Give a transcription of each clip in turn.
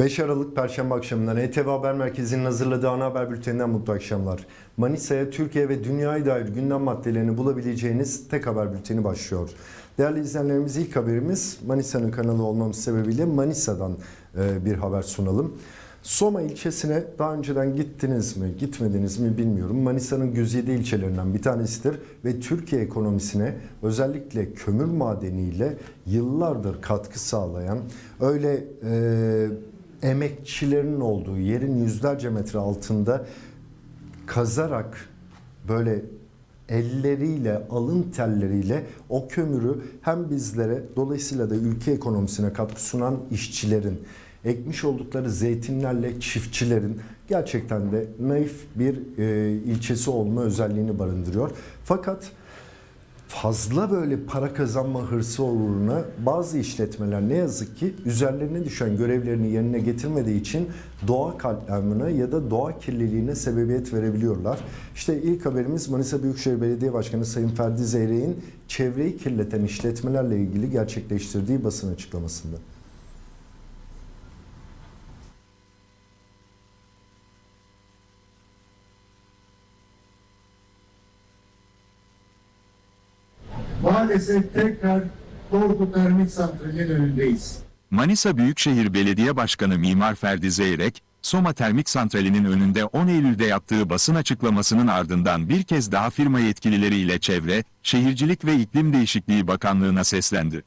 5 Aralık Perşembe akşamından ETV Haber Merkezi'nin hazırladığı ana haber bülteninden mutlu akşamlar. Manisa'ya Türkiye ve dünyaya dair gündem maddelerini bulabileceğiniz tek haber bülteni başlıyor. Değerli izleyenlerimiz ilk haberimiz Manisa'nın kanalı olmamız sebebiyle Manisa'dan e, bir haber sunalım. Soma ilçesine daha önceden gittiniz mi, gitmediniz mi bilmiyorum. Manisa'nın güzide ilçelerinden bir tanesidir ve Türkiye ekonomisine özellikle kömür madeniyle yıllardır katkı sağlayan, öyle e, emekçilerin olduğu yerin yüzlerce metre altında kazarak böyle elleriyle, alın telleriyle o kömürü hem bizlere dolayısıyla da ülke ekonomisine katkı sunan işçilerin, ekmiş oldukları zeytinlerle çiftçilerin gerçekten de naif bir e, ilçesi olma özelliğini barındırıyor. Fakat fazla böyle para kazanma hırsı uğruna bazı işletmeler ne yazık ki üzerlerine düşen görevlerini yerine getirmediği için doğa katliamına ya da doğa kirliliğine sebebiyet verebiliyorlar. İşte ilk haberimiz Manisa Büyükşehir Belediye Başkanı Sayın Ferdi Zeyrek'in çevreyi kirleten işletmelerle ilgili gerçekleştirdiği basın açıklamasında. Maalesef tekrar Korku Termik Santrali'nin önündeyiz. Manisa Büyükşehir Belediye Başkanı Mimar Ferdi Zeyrek, Soma Termik Santrali'nin önünde 10 Eylül'de yaptığı basın açıklamasının ardından bir kez daha firma yetkilileriyle Çevre, Şehircilik ve İklim Değişikliği Bakanlığı'na seslendi.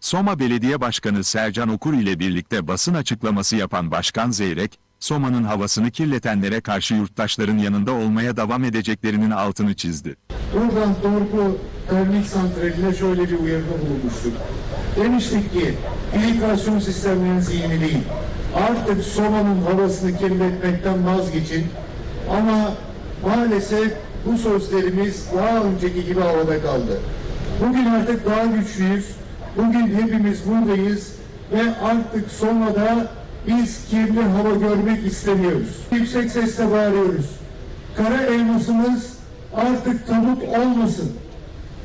Soma Belediye Başkanı Sercan Okur ile birlikte basın açıklaması yapan Başkan Zeyrek, Soma'nın havasını kirletenlere karşı yurttaşların yanında olmaya devam edeceklerinin altını çizdi. Buradan Torku Termik Santrali'ne şöyle bir uyarıda bulunmuştuk. Demiştik ki filtrasyon sistemlerinizi yenileyin. Artık Soma'nın havasını kirletmekten vazgeçin. Ama maalesef bu sözlerimiz daha önceki gibi havada kaldı. Bugün artık daha güçlüyüz. Bugün hepimiz buradayız ve artık Soma'da biz kirli hava görmek istemiyoruz. Yüksek sesle bağırıyoruz. Kara elmasımız artık tabut olmasın.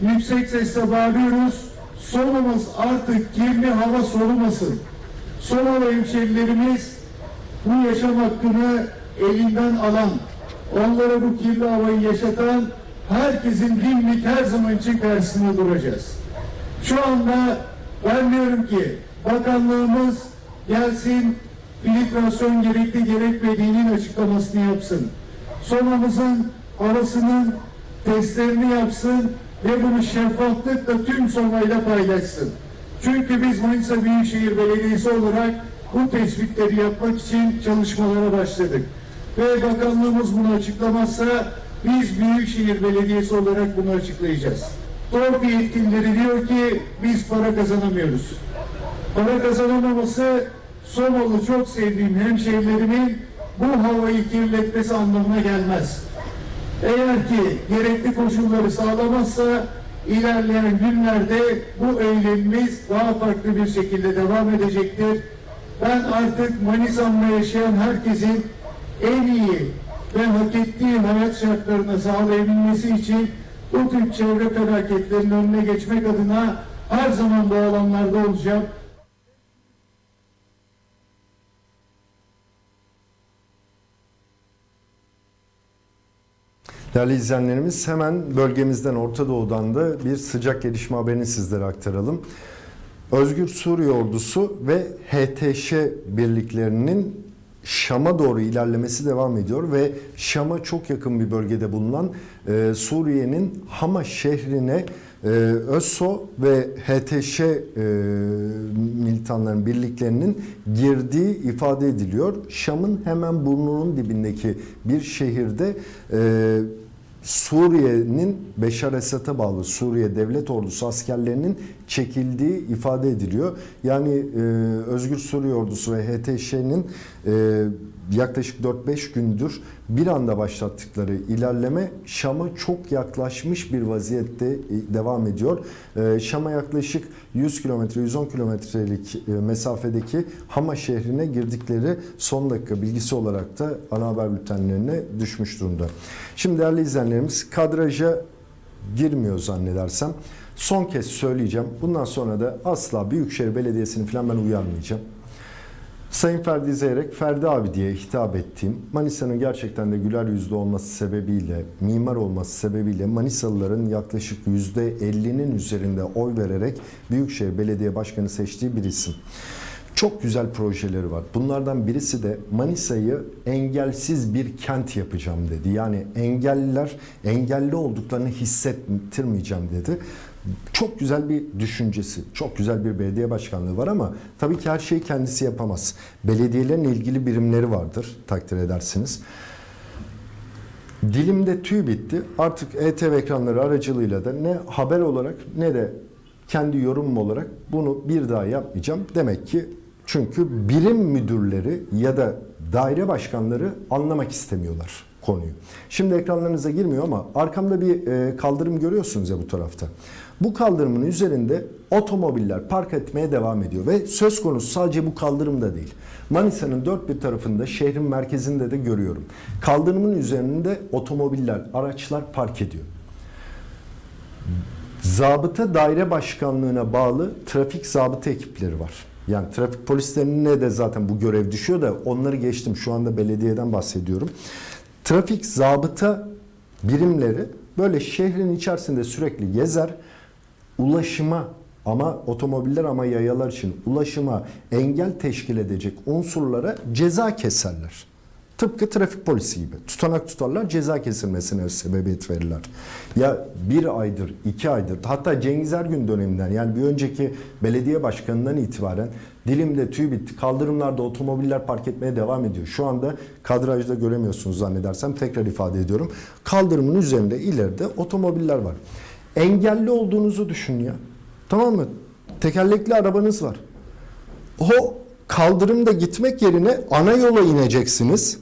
Yüksek sesle bağırıyoruz. Solumuz artık kirli hava solumasın. Somalı hemşerilerimiz bu yaşam hakkını elinden alan, onlara bu kirli havayı yaşatan herkesin dimdik her zaman için karşısında duracağız. Şu anda ben diyorum ki bakanlığımız gelsin filtrasyon gerekli gerekmediğinin açıklamasını yapsın. Soma'mızın havasının testlerini yapsın ve bunu şeffaflıkla tüm Soma'yla paylaşsın. Çünkü biz Manisa Büyükşehir Belediyesi olarak bu tespitleri yapmak için çalışmalara başladık. Ve bakanlığımız bunu açıklamazsa biz Büyükşehir Belediyesi olarak bunu açıklayacağız. TORP yetkilileri diyor ki biz para kazanamıyoruz. Para kazanamaması Somalı çok sevdiğim hemşehrilerimin bu havayı kirletmesi anlamına gelmez. Eğer ki gerekli koşulları sağlamazsa ilerleyen günlerde bu eylemimiz daha farklı bir şekilde devam edecektir. Ben artık Manisa'mda yaşayan herkesin en iyi ve hak ettiği hayat şartlarını sağlayabilmesi için bu tür çevre felaketlerinin önüne geçmek adına her zaman bu alanlarda olacağım. Değerli izleyenlerimiz hemen bölgemizden Orta Doğu'dan da bir sıcak gelişme haberini sizlere aktaralım. Özgür Suriye Ordusu ve HTŞ birliklerinin Şam'a doğru ilerlemesi devam ediyor ve Şam'a çok yakın bir bölgede bulunan e, Suriye'nin Hama şehrine e, ÖSO ve HTŞ e, militanların birliklerinin girdiği ifade ediliyor. Şam'ın hemen burnunun dibindeki bir şehirde e, Suriye'nin Beşar Esad'a bağlı Suriye Devlet Ordusu askerlerinin çekildiği ifade ediliyor. Yani e, Özgür Suriye Ordusu ve HTŞ'nin e, yaklaşık 4-5 gündür bir anda başlattıkları ilerleme Şam'a çok yaklaşmış bir vaziyette e, devam ediyor. E, Şam'a yaklaşık 100 kilometre, 110 kilometrelik e, mesafedeki Hama şehrine girdikleri son dakika bilgisi olarak da ana haber bültenlerine düşmüş durumda. Şimdi değerli izleyenlerimiz kadraja girmiyor zannedersem. Son kez söyleyeceğim. Bundan sonra da asla Büyükşehir Belediyesi'ni falan ben uyarmayacağım. Sayın Ferdi Zeyrek, Ferdi abi diye hitap ettiğim, Manisa'nın gerçekten de güler yüzlü olması sebebiyle, mimar olması sebebiyle Manisalıların yaklaşık %50'nin üzerinde oy vererek Büyükşehir Belediye Başkanı seçtiği bir isim. Çok güzel projeleri var. Bunlardan birisi de Manisa'yı engelsiz bir kent yapacağım dedi. Yani engelliler engelli olduklarını hissettirmeyeceğim dedi. Çok güzel bir düşüncesi, çok güzel bir belediye başkanlığı var ama tabii ki her şeyi kendisi yapamaz. Belediyelerin ilgili birimleri vardır, takdir edersiniz. Dilimde tüy bitti. Artık ETV ekranları aracılığıyla da ne haber olarak ne de kendi yorumum olarak bunu bir daha yapmayacağım. Demek ki çünkü birim müdürleri ya da daire başkanları anlamak istemiyorlar konuyu. Şimdi ekranlarınıza girmiyor ama arkamda bir e, kaldırım görüyorsunuz ya bu tarafta. Bu kaldırımın üzerinde otomobiller park etmeye devam ediyor ve söz konusu sadece bu kaldırımda değil. Manisa'nın dört bir tarafında şehrin merkezinde de görüyorum. Kaldırımın üzerinde otomobiller, araçlar park ediyor. Zabıta daire başkanlığına bağlı trafik zabıta ekipleri var. Yani trafik polislerine de zaten bu görev düşüyor da onları geçtim. Şu anda belediyeden bahsediyorum. Trafik zabıta birimleri böyle şehrin içerisinde sürekli gezer. Ulaşıma ama otomobiller ama yayalar için ulaşıma engel teşkil edecek unsurlara ceza keserler. Tıpkı trafik polisi gibi. Tutanak tutarlar, ceza kesilmesine sebebiyet verirler. Ya bir aydır, iki aydır, hatta Cengiz Ergün döneminden yani bir önceki belediye başkanından itibaren dilimde tüy bitti. Kaldırımlarda otomobiller park etmeye devam ediyor. Şu anda kadrajda göremiyorsunuz zannedersem tekrar ifade ediyorum. Kaldırımın üzerinde ileride otomobiller var. Engelli olduğunuzu düşün ya. Tamam mı? Tekerlekli arabanız var. O kaldırımda gitmek yerine ana yola ineceksiniz.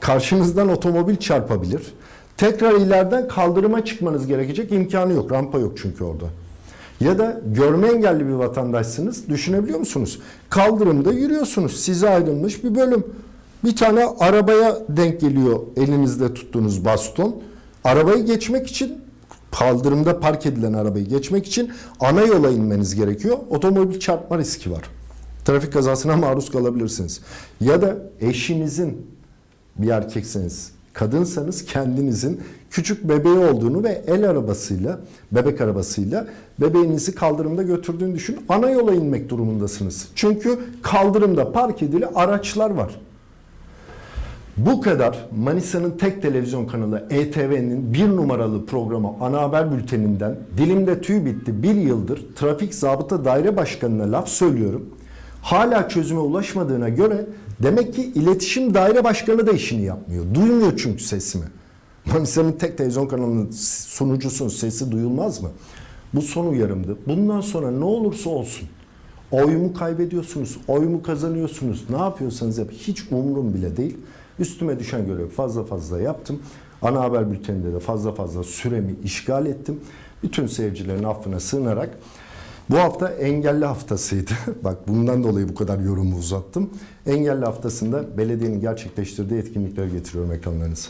Karşınızdan otomobil çarpabilir. Tekrar ileriden kaldırıma çıkmanız gerekecek imkanı yok. Rampa yok çünkü orada. Ya da görme engelli bir vatandaşsınız. Düşünebiliyor musunuz? Kaldırımda yürüyorsunuz. Size ayrılmış bir bölüm. Bir tane arabaya denk geliyor elinizde tuttuğunuz baston. Arabayı geçmek için kaldırımda park edilen arabayı geçmek için ana yola inmeniz gerekiyor. Otomobil çarpma riski var. Trafik kazasına maruz kalabilirsiniz. Ya da eşinizin bir erkekseniz, kadınsanız kendinizin küçük bebeği olduğunu ve el arabasıyla, bebek arabasıyla bebeğinizi kaldırımda götürdüğünü düşün. Ana yola inmek durumundasınız. Çünkü kaldırımda park edili araçlar var. Bu kadar Manisa'nın tek televizyon kanalı ETV'nin bir numaralı programı ana haber bülteninden dilimde tüy bitti bir yıldır trafik zabıta daire başkanına laf söylüyorum. Hala çözüme ulaşmadığına göre demek ki iletişim daire başkanı da işini yapmıyor. Duymuyor çünkü sesimi. Manisa'nın tek televizyon kanalının sunucusunun sesi duyulmaz mı? Bu son uyarımdı. Bundan sonra ne olursa olsun Oy mu kaybediyorsunuz, oy mu kazanıyorsunuz, ne yapıyorsanız yapın. Hiç umurum bile değil. Üstüme düşen görevi fazla fazla yaptım. Ana haber bülteninde de fazla fazla süremi işgal ettim. Bütün seyircilerin affına sığınarak bu hafta engelli haftasıydı. Bak bundan dolayı bu kadar yorumu uzattım. Engelli haftasında belediyenin gerçekleştirdiği etkinlikleri getiriyorum ekranlarınıza.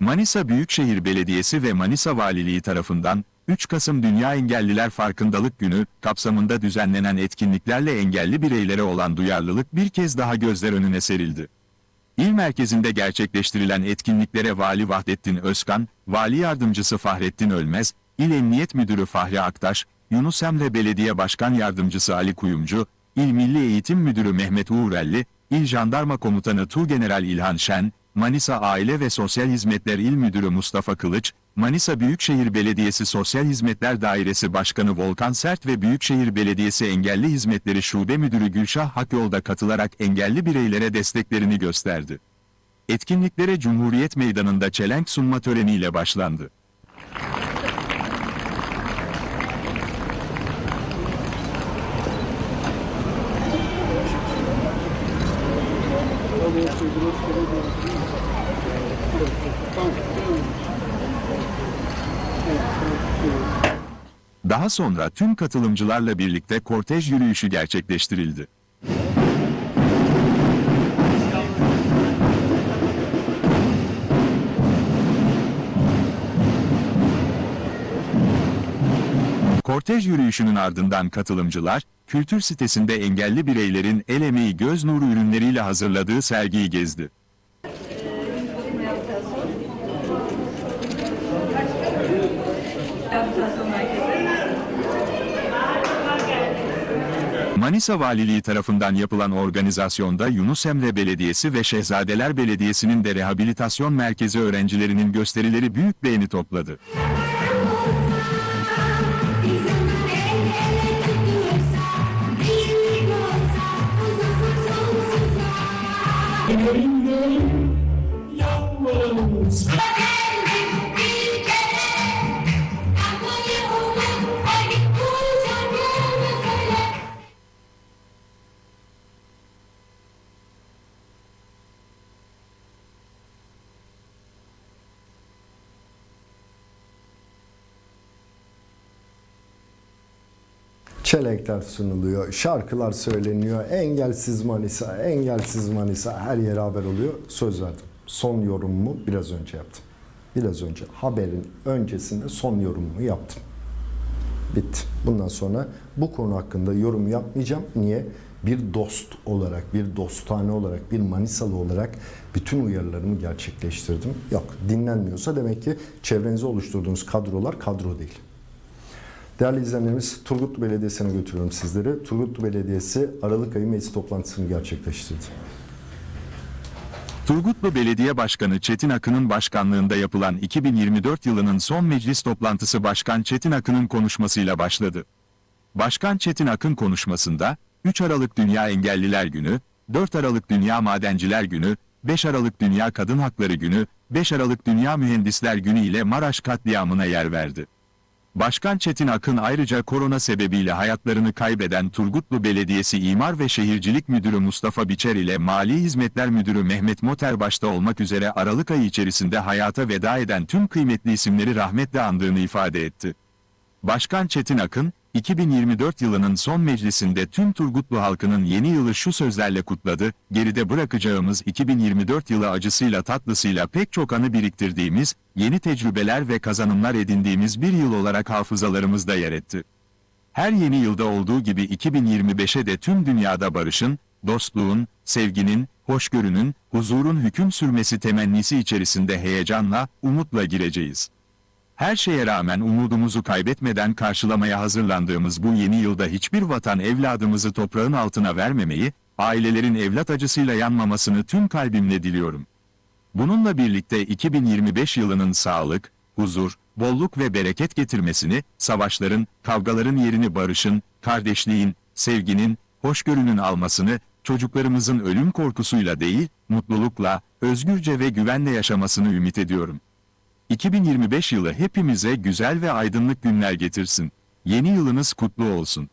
Manisa Büyükşehir Belediyesi ve Manisa Valiliği tarafından 3 Kasım Dünya Engelliler Farkındalık Günü kapsamında düzenlenen etkinliklerle engelli bireylere olan duyarlılık bir kez daha gözler önüne serildi. İl merkezinde gerçekleştirilen etkinliklere Vali Vahdettin Özkan, Vali Yardımcısı Fahrettin Ölmez, İl Emniyet Müdürü Fahri Aktaş, Yunus Emre Belediye Başkan Yardımcısı Ali Kuyumcu, İl Milli Eğitim Müdürü Mehmet Uğurelli, İl Jandarma Komutanı Tuğgeneral İlhan Şen, Manisa Aile ve Sosyal Hizmetler İl Müdürü Mustafa Kılıç, Manisa Büyükşehir Belediyesi Sosyal Hizmetler Dairesi Başkanı Volkan Sert ve Büyükşehir Belediyesi Engelli Hizmetleri Şube Müdürü Gülşah Hakyol'da katılarak engelli bireylere desteklerini gösterdi. Etkinliklere Cumhuriyet Meydanı'nda çelenk sunma töreniyle başlandı. Daha sonra tüm katılımcılarla birlikte kortej yürüyüşü gerçekleştirildi. Kortej yürüyüşünün ardından katılımcılar, kültür sitesinde engelli bireylerin el emeği göz nuru ürünleriyle hazırladığı sergiyi gezdi. Manisa Valiliği tarafından yapılan organizasyonda Yunus Emre Belediyesi ve Şehzadeler Belediyesi'nin de rehabilitasyon merkezi öğrencilerinin gösterileri büyük beğeni topladı. Çelenkler sunuluyor, şarkılar söyleniyor. Engelsiz Manisa, engelsiz Manisa her yere haber oluyor. Söz verdim. Son yorumumu biraz önce yaptım. Biraz önce haberin öncesinde son yorumumu yaptım. Bitti. Bundan sonra bu konu hakkında yorum yapmayacağım. Niye? Bir dost olarak, bir dostane olarak, bir Manisalı olarak bütün uyarılarımı gerçekleştirdim. Yok, dinlenmiyorsa demek ki çevrenize oluşturduğunuz kadrolar kadro değil. Değerli izleyenlerimiz, Turgutlu Belediyesi'ne götürüyorum sizleri. Turgutlu Belediyesi Aralık ayı meclis toplantısını gerçekleştirdi. Turgutlu Belediye Başkanı Çetin Akın'ın başkanlığında yapılan 2024 yılının son meclis toplantısı Başkan Çetin Akın'ın konuşmasıyla başladı. Başkan Çetin Akın konuşmasında, 3 Aralık Dünya Engelliler Günü, 4 Aralık Dünya Madenciler Günü, 5 Aralık Dünya Kadın Hakları Günü, 5 Aralık Dünya Mühendisler Günü ile Maraş katliamına yer verdi. Başkan Çetin Akın ayrıca korona sebebiyle hayatlarını kaybeden Turgutlu Belediyesi İmar ve Şehircilik Müdürü Mustafa Biçer ile Mali Hizmetler Müdürü Mehmet Moter başta olmak üzere Aralık ayı içerisinde hayata veda eden tüm kıymetli isimleri rahmetle andığını ifade etti. Başkan Çetin Akın, 2024 yılının son meclisinde tüm Turgutlu halkının yeni yılı şu sözlerle kutladı, geride bırakacağımız 2024 yılı acısıyla tatlısıyla pek çok anı biriktirdiğimiz, yeni tecrübeler ve kazanımlar edindiğimiz bir yıl olarak hafızalarımızda yer etti. Her yeni yılda olduğu gibi 2025'e de tüm dünyada barışın, dostluğun, sevginin, hoşgörünün, huzurun hüküm sürmesi temennisi içerisinde heyecanla, umutla gireceğiz. Her şeye rağmen umudumuzu kaybetmeden karşılamaya hazırlandığımız bu yeni yılda hiçbir vatan evladımızı toprağın altına vermemeyi, ailelerin evlat acısıyla yanmamasını tüm kalbimle diliyorum. Bununla birlikte 2025 yılının sağlık, huzur, bolluk ve bereket getirmesini, savaşların, kavgaların yerini barışın, kardeşliğin, sevginin, hoşgörünün almasını, çocuklarımızın ölüm korkusuyla değil, mutlulukla, özgürce ve güvenle yaşamasını ümit ediyorum. 2025 yılı hepimize güzel ve aydınlık günler getirsin. Yeni yılınız kutlu olsun.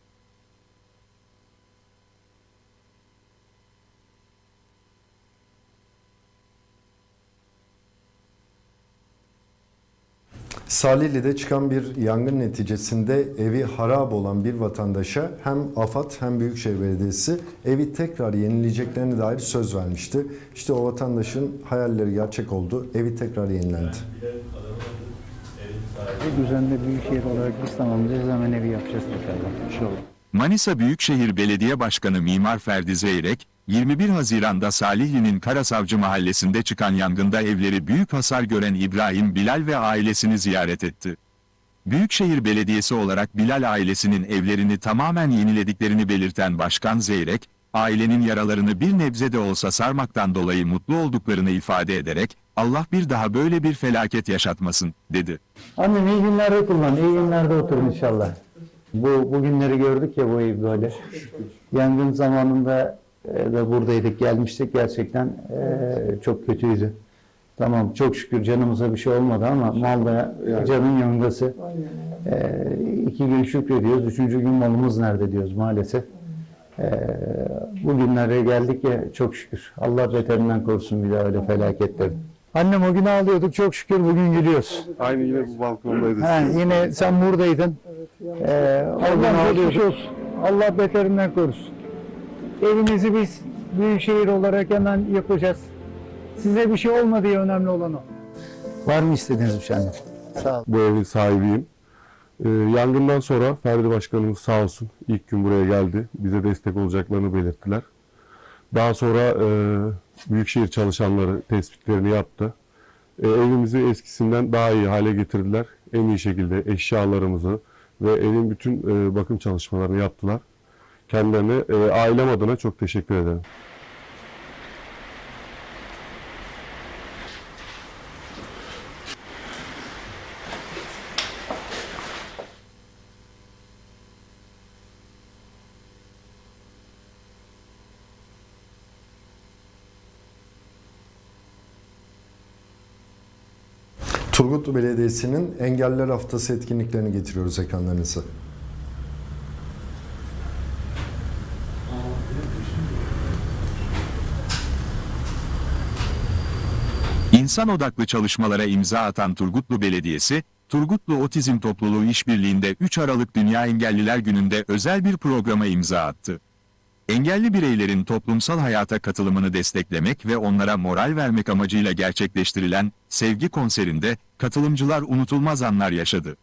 Salihli'de çıkan bir yangın neticesinde evi harap olan bir vatandaşa hem AFAD hem Büyükşehir Belediyesi evi tekrar yenileyeceklerine dair söz vermişti. İşte o vatandaşın hayalleri gerçek oldu. Evi tekrar yenilendi. Düzenli büyük şehir olarak biz tamamlayacağız hemen evi yapacağız inşallah. İnşallah. Manisa Büyükşehir Belediye Başkanı Mimar Ferdi Zeyrek, 21 Haziran'da Salihli'nin Karasavcı mahallesinde çıkan yangında evleri büyük hasar gören İbrahim Bilal ve ailesini ziyaret etti. Büyükşehir Belediyesi olarak Bilal ailesinin evlerini tamamen yenilediklerini belirten Başkan Zeyrek, ailenin yaralarını bir nebze de olsa sarmaktan dolayı mutlu olduklarını ifade ederek, Allah bir daha böyle bir felaket yaşatmasın, dedi. Annem iyi günlerde kullan, iyi günlerde oturun inşallah. Bu bugünleri gördük ya bu ev böyle. Yangın zamanında da buradaydık, gelmiştik gerçekten e, çok kötüydü. Tamam çok şükür canımıza bir şey olmadı ama malda canın yangası. E, iki gün şükrediyoruz, üçüncü gün malımız nerede diyoruz maalesef. E, bugünlere geldik ya çok şükür. Allah beterinden korusun bir daha öyle felaketleri. Annem o gün ağlıyorduk çok şükür bugün gülüyoruz. Aynı yine bu balkondaydı. Ha, yine sen buradaydın. Ee, Allah geçmiş olsun. Allah beterinden korusun. Evinizi biz büyükşehir olarak hemen yapacağız. Size bir şey olmadı diye önemli olan o. Var mı istediğiniz bir şey anne? Sağ ol. Bu evin sahibiyim. Ee, yangından sonra Ferdi Başkanımız sağ olsun ilk gün buraya geldi. Bize destek olacaklarını belirttiler. Daha sonra e, Büyükşehir çalışanları tespitlerini yaptı. E, evimizi eskisinden daha iyi hale getirdiler. En iyi şekilde eşyalarımızı ve evin bütün e, bakım çalışmalarını yaptılar. Kendilerine e, ailem adına çok teşekkür ederim. Turgutlu Belediyesi'nin Engeller Haftası etkinliklerini getiriyoruz ekranlarınıza. İnsan odaklı çalışmalara imza atan Turgutlu Belediyesi, Turgutlu Otizm Topluluğu İşbirliği'nde 3 Aralık Dünya Engelliler Günü'nde özel bir programa imza attı. Engelli bireylerin toplumsal hayata katılımını desteklemek ve onlara moral vermek amacıyla gerçekleştirilen Sevgi konserinde katılımcılar unutulmaz anlar yaşadı.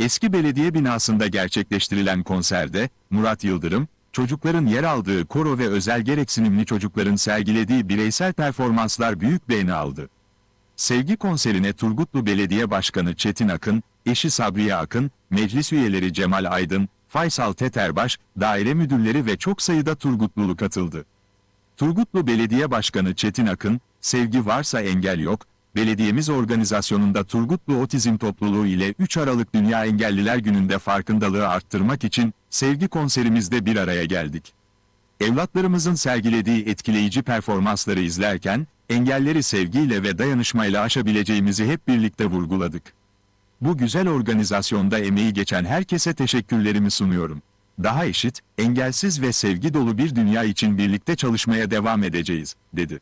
Eski belediye binasında gerçekleştirilen konserde Murat Yıldırım, çocukların yer aldığı koro ve özel gereksinimli çocukların sergilediği bireysel performanslar büyük beğeni aldı. Sevgi konserine Turgutlu Belediye Başkanı Çetin Akın, eşi Sabriye Akın, meclis üyeleri Cemal Aydın, Faysal Teterbaş, daire müdürleri ve çok sayıda Turgutlulu katıldı. Turgutlu Belediye Başkanı Çetin Akın, sevgi varsa engel yok, belediyemiz organizasyonunda Turgutlu Otizm Topluluğu ile 3 Aralık Dünya Engelliler Günü'nde farkındalığı arttırmak için sevgi konserimizde bir araya geldik. Evlatlarımızın sergilediği etkileyici performansları izlerken, engelleri sevgiyle ve dayanışmayla aşabileceğimizi hep birlikte vurguladık. Bu güzel organizasyonda emeği geçen herkese teşekkürlerimi sunuyorum. Daha eşit, engelsiz ve sevgi dolu bir dünya için birlikte çalışmaya devam edeceğiz, dedi.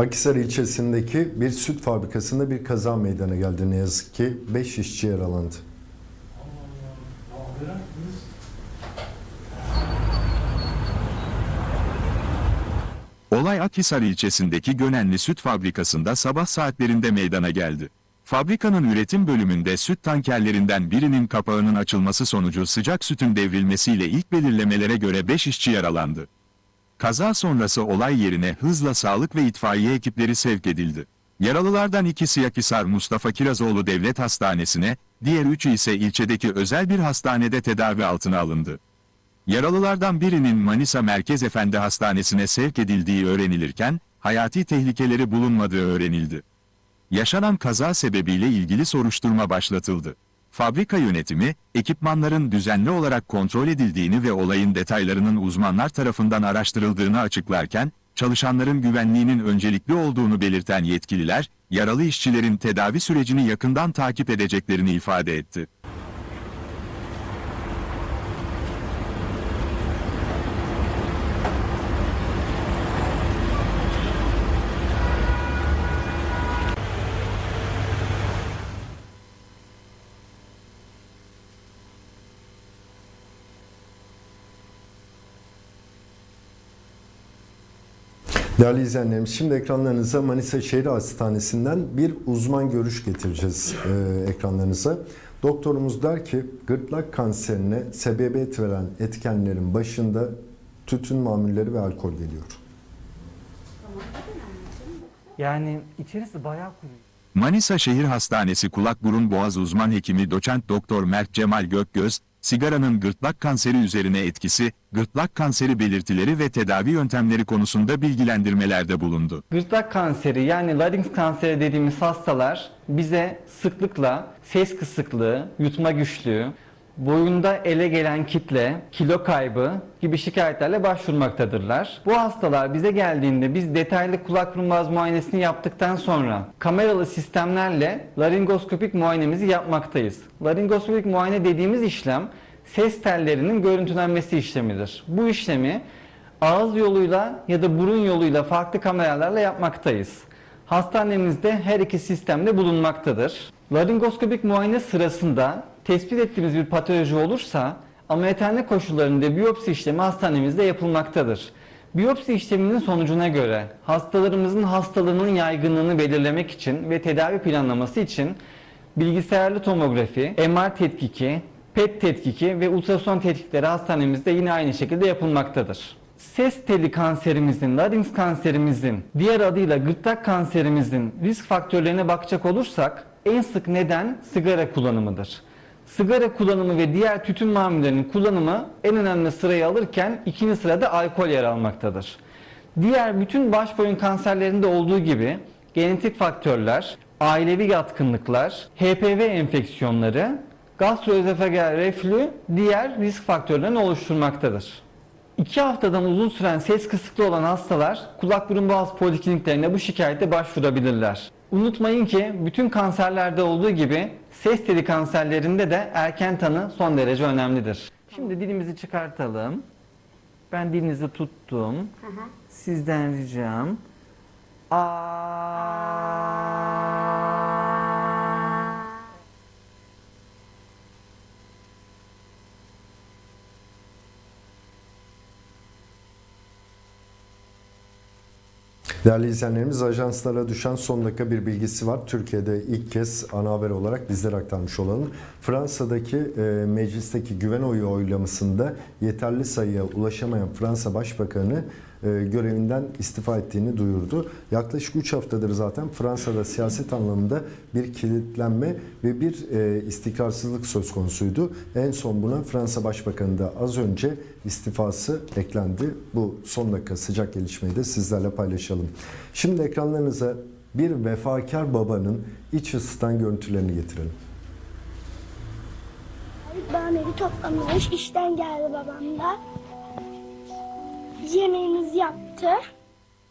Akhisar ilçesindeki bir süt fabrikasında bir kaza meydana geldi ne yazık ki. 5 işçi yaralandı. Olay Akhisar ilçesindeki Gönenli Süt Fabrikası'nda sabah saatlerinde meydana geldi. Fabrikanın üretim bölümünde süt tankerlerinden birinin kapağının açılması sonucu sıcak sütün devrilmesiyle ilk belirlemelere göre 5 işçi yaralandı. Kaza sonrası olay yerine hızla sağlık ve itfaiye ekipleri sevk edildi. Yaralılardan ikisi Akhisar Mustafa Kirazoğlu Devlet Hastanesi'ne, diğer üçü ise ilçedeki özel bir hastanede tedavi altına alındı. Yaralılardan birinin Manisa Merkez Efendi Hastanesi'ne sevk edildiği öğrenilirken, hayati tehlikeleri bulunmadığı öğrenildi. Yaşanan kaza sebebiyle ilgili soruşturma başlatıldı. Fabrika yönetimi, ekipmanların düzenli olarak kontrol edildiğini ve olayın detaylarının uzmanlar tarafından araştırıldığını açıklarken, çalışanların güvenliğinin öncelikli olduğunu belirten yetkililer, yaralı işçilerin tedavi sürecini yakından takip edeceklerini ifade etti. Değerli izleyenlerim, şimdi ekranlarınıza Manisa Şehir Hastanesi'nden bir uzman görüş getireceğiz e, ekranlarınıza. Doktorumuz der ki gırtlak kanserine sebebiyet veren etkenlerin başında tütün mamulleri ve alkol geliyor. Yani içerisi bayağı kuru. Manisa Şehir Hastanesi Kulak Burun Boğaz Uzman Hekimi Doçent Doktor Mert Cemal Gökgöz, sigaranın gırtlak kanseri üzerine etkisi, gırtlak kanseri belirtileri ve tedavi yöntemleri konusunda bilgilendirmelerde bulundu. Gırtlak kanseri yani larynx kanseri dediğimiz hastalar bize sıklıkla ses kısıklığı, yutma güçlüğü, boyunda ele gelen kitle, kilo kaybı gibi şikayetlerle başvurmaktadırlar. Bu hastalar bize geldiğinde biz detaylı kulak rumbaz muayenesini yaptıktan sonra kameralı sistemlerle laringoskopik muayenemizi yapmaktayız. Laringoskopik muayene dediğimiz işlem ses tellerinin görüntülenmesi işlemidir. Bu işlemi ağız yoluyla ya da burun yoluyla farklı kameralarla yapmaktayız. Hastanemizde her iki sistemde bulunmaktadır. Laringoskopik muayene sırasında tespit ettiğimiz bir patoloji olursa ameliyathane koşullarında biyopsi işlemi hastanemizde yapılmaktadır. Biyopsi işleminin sonucuna göre hastalarımızın hastalığının yaygınlığını belirlemek için ve tedavi planlaması için bilgisayarlı tomografi, MR tetkiki, PET tetkiki ve ultrason tetkikleri hastanemizde yine aynı şekilde yapılmaktadır. Ses teli kanserimizin, larynx kanserimizin, diğer adıyla gırtlak kanserimizin risk faktörlerine bakacak olursak en sık neden sigara kullanımıdır. Sigara kullanımı ve diğer tütün mamullerinin kullanımı en önemli sırayı alırken ikinci sırada alkol yer almaktadır. Diğer bütün baş boyun kanserlerinde olduğu gibi genetik faktörler, ailevi yatkınlıklar, HPV enfeksiyonları, gastroözofagel reflü diğer risk faktörlerini oluşturmaktadır. 2 haftadan uzun süren ses kısıklığı olan hastalar kulak burun boğaz polikliniklerine bu şikayete başvurabilirler. Unutmayın ki bütün kanserlerde olduğu gibi ses teli kanserlerinde de erken tanı son derece önemlidir. Şimdi dilimizi çıkartalım. Ben dilinizi tuttum. Sizden ricam. Aa. Değerli izleyenlerimiz ajanslara düşen son dakika bir bilgisi var. Türkiye'de ilk kez ana haber olarak bizlere aktarmış olalım. Fransa'daki e, meclisteki güven oyu oylamasında yeterli sayıya ulaşamayan Fransa Başbakanı görevinden istifa ettiğini duyurdu. Yaklaşık 3 haftadır zaten Fransa'da siyaset anlamında bir kilitlenme ve bir e, istikrarsızlık söz konusuydu. En son buna Fransa Başbakanı da az önce istifası eklendi. Bu son dakika sıcak gelişmeyi de sizlerle paylaşalım. Şimdi ekranlarınıza bir vefakar babanın iç ısıtan görüntülerini getirelim. Babam evi toplamış, işten geldi babam da. Yemeğimizi yaptı.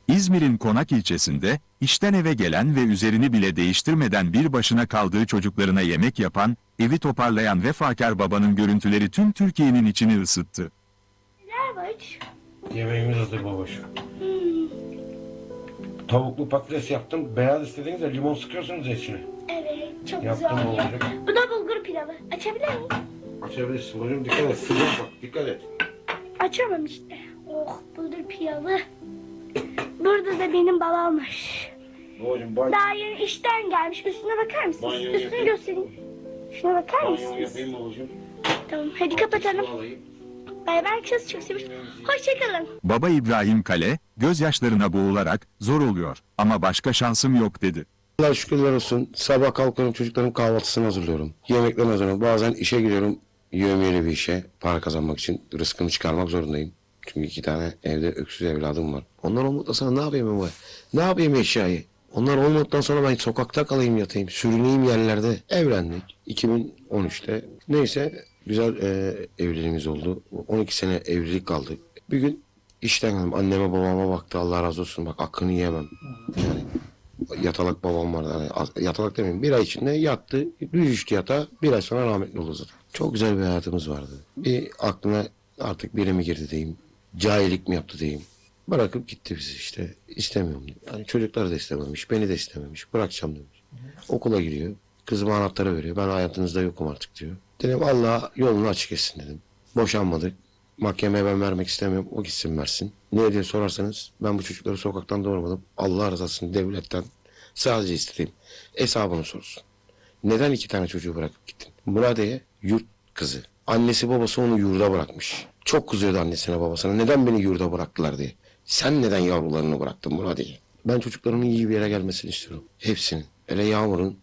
İzmir'in Konak ilçesinde, işten eve gelen ve üzerini bile değiştirmeden bir başına kaldığı çocuklarına yemek yapan, evi toparlayan vefakar babanın görüntüleri tüm Türkiye'nin içini ısıttı. Neler var? Yemeğimiz hazır babacığım. Tavuklu patates yaptım. Beyaz istediğinizde limon sıkıyorsunuz ya içine. Evet, çok Yaptım güzel oluyor. olacak. Bu da bulgur pilavı. Açabilir miyim? Açabilirsin babacığım. Dikkat et. Sıcak bak. Dikkat et. Açamam işte. Bulgur pilavı. Burada da benim babammış. Babacığım banyo, Daha yeni işten gelmiş. Üstüne bakar mısınız? Banyo Üstünü yapayım. göstereyim. Şuna bakar banyo mısınız? yapayım babacığım. Tamam, hadi kapatalım. Su alayım. Bay bay, kız çok seviyorum. Hoşçakalın. Baba İbrahim Kale, gözyaşlarına boğularak, zor oluyor ama başka şansım yok dedi. Allah şükürler olsun. Sabah kalkıyorum çocukların kahvaltısını hazırlıyorum. Yemeklerini hazırlıyorum. Bazen işe gidiyorum. Yövmiyeli bir işe. Para kazanmak için rızkımı çıkarmak zorundayım. Çünkü iki tane evde öksüz evladım var. Onlar olmadıktan sonra ne yapayım ben? Ne yapayım eşyayı? Onlar olmadıktan sonra ben sokakta kalayım yatayım. Sürüneyim yerlerde. Evlendik. 2013'te. Neyse güzel e, evliliğimiz oldu. 12 sene evlilik kaldı. Bir gün işten geldim. Anneme babama baktı. Allah razı olsun. Bak hakkını yiyemem. Yani yatalak babam vardı. Az- yatalak demeyeyim. Bir ay içinde yattı. Düz düştü yatağa. Bir ay sonra rahmetli oldu zaten. Çok güzel bir hayatımız vardı. Bir aklına artık biri mi girdi diyeyim. Cahillik mi yaptı diyeyim. Bırakıp gitti bizi işte. İstemiyorum. Yani çocukları da istememiş. Beni de istememiş. Bırakacağım demiş. Okula giriyor. Kızıma anahtarı veriyor. Ben hayatınızda yokum artık diyor. Dedim Allah yolunu açık etsin dedim. Boşanmadık. Mahkemeye ben vermek istemiyorum. O gitsin versin. Niye diye sorarsanız ben bu çocukları sokaktan doğurmadım. Allah rızası için devletten sadece istediğim hesabını sorsun. Neden iki tane çocuğu bırakıp gittin? Murade'ye yurt kızı. Annesi babası onu yurda bırakmış. Çok kızıyordu annesine babasına. Neden beni yurda bıraktılar diye. Sen neden yavrularını bıraktın Murade'ye? Ben çocuklarımın iyi bir yere gelmesini istiyorum. Hepsinin. Hele Yağmur'un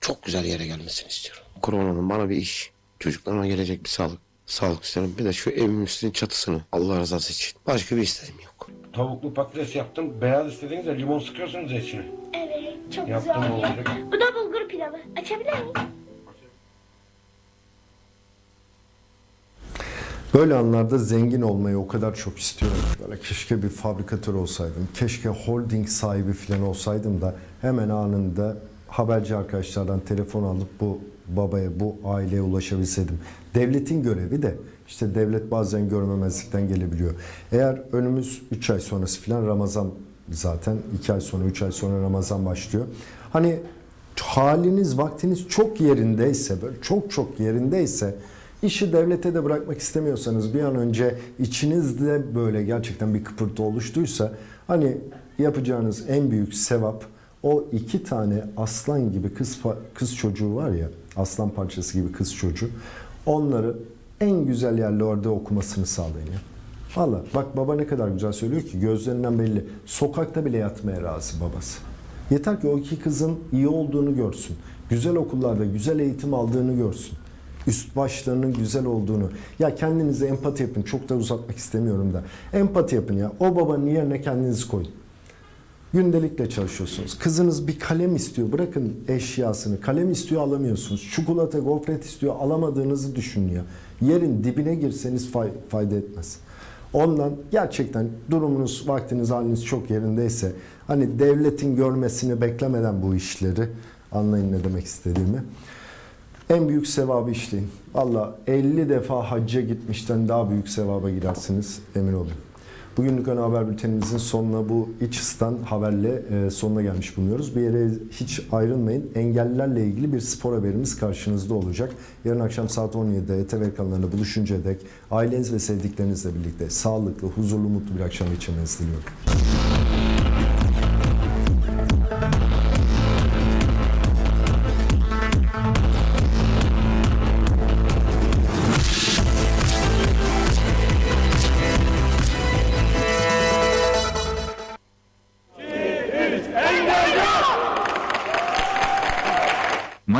çok güzel yere gelmesini istiyorum. Koronanın bana bir iş. Çocuklarıma gelecek bir sağlık. Sağlık isterim. Bir de şu evimizin çatısını Allah rızası için. Başka bir isteğim yok. Tavuklu patates yaptım. Beyaz istediğinizde limon sıkıyorsunuz ya içine. Evet, çok Yaptım güzel olacak. Bu da bulgur pilavı. Açabilir miyim? Böyle anlarda zengin olmayı o kadar çok istiyorum. Böyle keşke bir fabrikatör olsaydım. Keşke holding sahibi falan olsaydım da hemen anında haberci arkadaşlardan telefon alıp bu babaya, bu aileye ulaşabilseydim. Devletin görevi de İşte devlet bazen görmemezlikten gelebiliyor. Eğer önümüz 3 ay sonrası falan Ramazan zaten 2 ay sonra 3 ay sonra Ramazan başlıyor. Hani haliniz vaktiniz çok yerindeyse böyle çok çok yerindeyse işi devlete de bırakmak istemiyorsanız bir an önce içinizde böyle gerçekten bir kıpırtı oluştuysa hani yapacağınız en büyük sevap o iki tane aslan gibi kız kız çocuğu var ya aslan parçası gibi kız çocuğu onları en güzel yerle orada okumasını sağlayın ya. Valla bak baba ne kadar güzel söylüyor ki gözlerinden belli. Sokakta bile yatmaya razı babası. Yeter ki o iki kızın iyi olduğunu görsün. Güzel okullarda güzel eğitim aldığını görsün. Üst başlarının güzel olduğunu. Ya kendinize empati yapın. Çok da uzatmak istemiyorum da. Empati yapın ya. O babanın yerine kendinizi koyun. Gündelikle çalışıyorsunuz. Kızınız bir kalem istiyor. Bırakın eşyasını. Kalem istiyor alamıyorsunuz. Çikolata, gofret istiyor alamadığınızı düşünün ya. Yerin dibine girseniz fay- fayda etmez. Ondan gerçekten durumunuz, vaktiniz, haliniz çok yerindeyse hani devletin görmesini beklemeden bu işleri anlayın ne demek istediğimi. En büyük sevabı işleyin. Valla 50 defa hacca gitmişten daha büyük sevaba girersiniz emin olun. Bugünlük ana haber bültenimizin sonuna bu iç ıstan haberle e, sonuna gelmiş bulunuyoruz. Bir yere hiç ayrılmayın. Engellilerle ilgili bir spor haberimiz karşınızda olacak. Yarın akşam saat 17'de ETV kanallarında buluşuncaya dek aileniz ve sevdiklerinizle birlikte sağlıklı, huzurlu, mutlu bir akşam geçirmenizi diliyorum.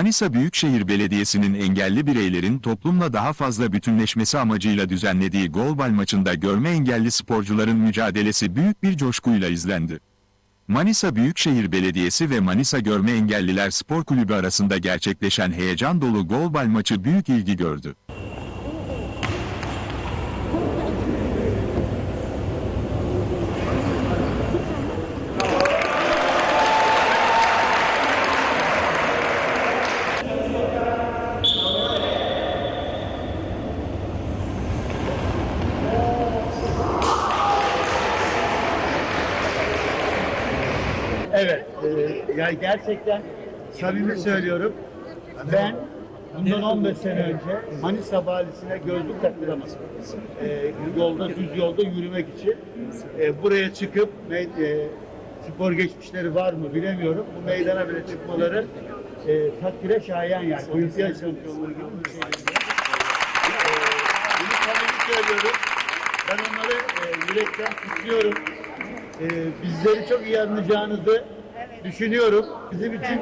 Manisa Büyükşehir Belediyesi'nin engelli bireylerin toplumla daha fazla bütünleşmesi amacıyla düzenlediği golbal maçında görme engelli sporcuların mücadelesi büyük bir coşkuyla izlendi. Manisa Büyükşehir Belediyesi ve Manisa Görme Engelliler Spor Kulübü arasında gerçekleşen heyecan dolu golbal maçı büyük ilgi gördü. Yani gerçekten samimi söylüyorum. Ben bundan 15 sene önce Manisa valisine gözlük taktıramadım. E, yolda, düz yolda yürümek için. E, buraya çıkıp e, spor geçmişleri var mı bilemiyorum. Bu meydana bile çıkmaları e, takdire şayan yani. Olimpiyat şampiyonluğu gibi şey. E, bunu samimi söylüyorum. Ben onları e, yürekten kutluyorum. E, bizleri çok iyi anlayacağınızı düşünüyorum. Bizim için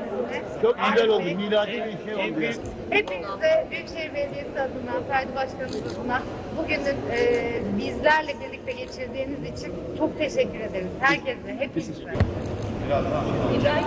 çok güzel oldu. Miladi bir şey oldu. yani. Hepinize Büyükşehir Belediyesi adına, Ferdi Başkanımız adına bugünün e, bizlerle birlikte geçirdiğiniz için çok teşekkür ederiz. Herkese, hepinize. İbrahim.